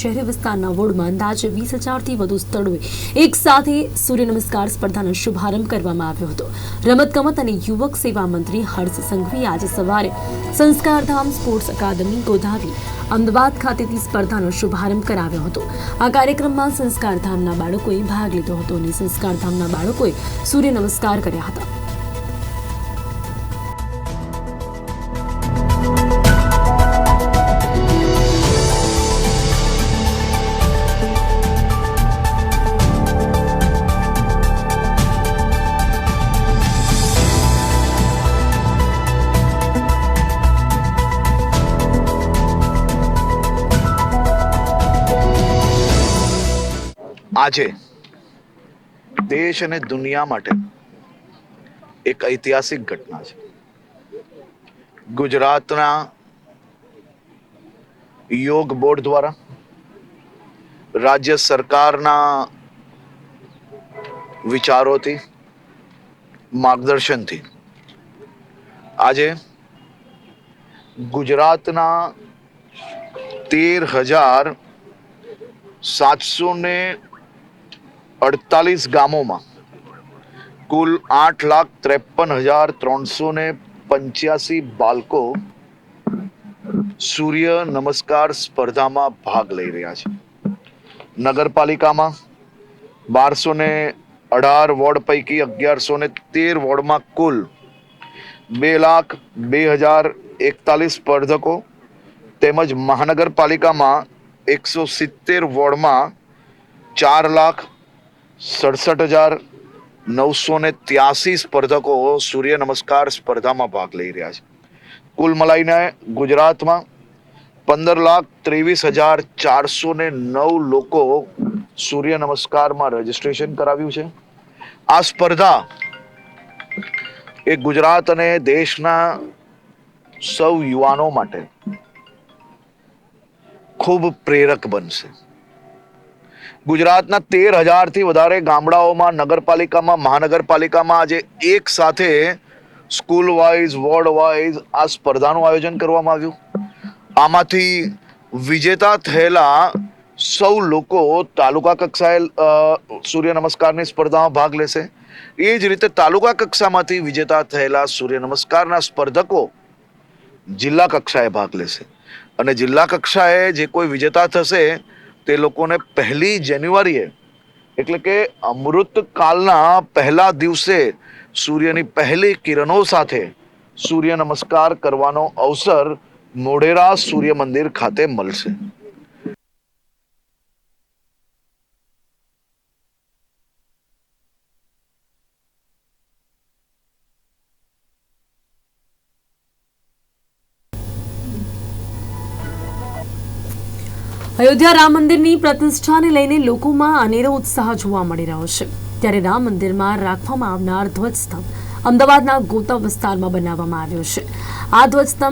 શહેરી વિસ્તારના વોર્ડમાં અંદાજે વીસ હજારથી વધુ સ્થળોએ એક સાથે સૂર્ય નમસ્કાર સ્પર્ધાનો શુભારંભ કરવામાં આવ્યો હતો. રમતગમત અને યુવક સેવા મંત્રી હર્ષ સંઘવી આજે સવારે સંસ્કારધામ સ્પોર્ટ્સ અકાદમી ગોધાવી અમદાવાદ ખાતેથી સ્પર્ધાનો શુભારંભ કરાવ્યો હતો. આ કાર્યક્રમમાં સંસ્કારધામના બાળકોએ ભાગ લીધો હતો અને સંસ્કારધામના બાળકોએ સૂર્ય નમસ્કાર કર્યા હતા. આજે દેશ અને દુનિયા માટે એક ઐતિહાસિક ઘટના છે. ગુજરાતના યોગ બોર્ડ દ્વારા રાજ્ય સરકારના વિચારોથી, માર્ગદર્શનથી આજે ગુજરાતના તેર હજાર સાતસો ને અડતાલીસ ગામોમાં કુલ આઠ લાખ ત્રેપન હજાર ત્રણસો ને પંચ્યાસી બાળકો સૂર્ય નમસ્કાર સ્પર્ધામાં ભાગ લઈ રહ્યા છે. નગરપાલિકામાં બારસો ને અઢાર વોર્ડ પૈકી અગિયારસો ને તેર વોર્ડમાં કુલ બે લાખ બે હજાર એકતાલીસ સ્પર્ધકો તેમજ મહાનગરપાલિકામાં એકસો સિત્તેર વોર્ડમાં ચાર લાખ સડસઠ હજાર નવસો ને ત્યાસી સ્પર્ધકો સૂર્ય નમસ્કાર સ્પર્ધામાં ભાગ લઈ રહ્યા છે. કુલ મલાઈને ગુજરાતમાં પંદર લાખ ત્રેવીસ હજાર ચારસો ને નવ લોકો સૂર્ય નમસ્કારમાં રજીસ્ટ્રેશન કરાવ્યું છે. આ સ્પર્ધા એ ગુજરાત અને દેશના સૌ યુવાનો માટે ખૂબ પ્રેરક બનશે. ગુજરાતના તેર હજારથી વધારે ગામડાઓમાં, નગરપાલિકામાં, મહાનગરપાલિકામાં આજે એક સાથે સ્કૂલ વાઇઝ વોર્ડ વાઇઝ આ સ્પર્ધાનું આયોજન કરવામાં આવ્યું. આમાંથી વિજેતા થયેલા સૌ લોકો તાલુકા કક્ષાએ સૂર્ય નમસ્કારની સ્પર્ધામાં ભાગ લેશે. એ જ રીતે તાલુકા કક્ષામાંથી વિજેતા થયેલા સૂર્ય નમસ્કારના સ્પર્ધકો જિલ્લા કક્ષાએ ભાગ લેશે. અને જિલ્લા કક્ષાએ જે કોઈ વિજેતા થશે તે લોકોને પહેલી જાન્યુઆરીએ, એટલે કે અમૃત કાલના પહેલા દિવસે સૂર્યની પહેલી કિરણો સાથે સૂર્ય નમસ્કાર કરવાનો અવસર મોઢેરા સૂર્ય મંદિર ખાતે મળશે. અયોધ્યા રામ મંદિરની પ્રતિષ્ઠાને લઈને લોકોમાં અનેરો ઉત્સાહ જોવા મળી રહ્યો છે. ત્યારે રામ મંદિરમાં રાખવામાં આવનાર ધ્વજસ્તંભ અમદાવાદના ગોતા વિસ્તારમાં બનાવવામાં આવ્યો છે. આ ધ્વજસ્તંભ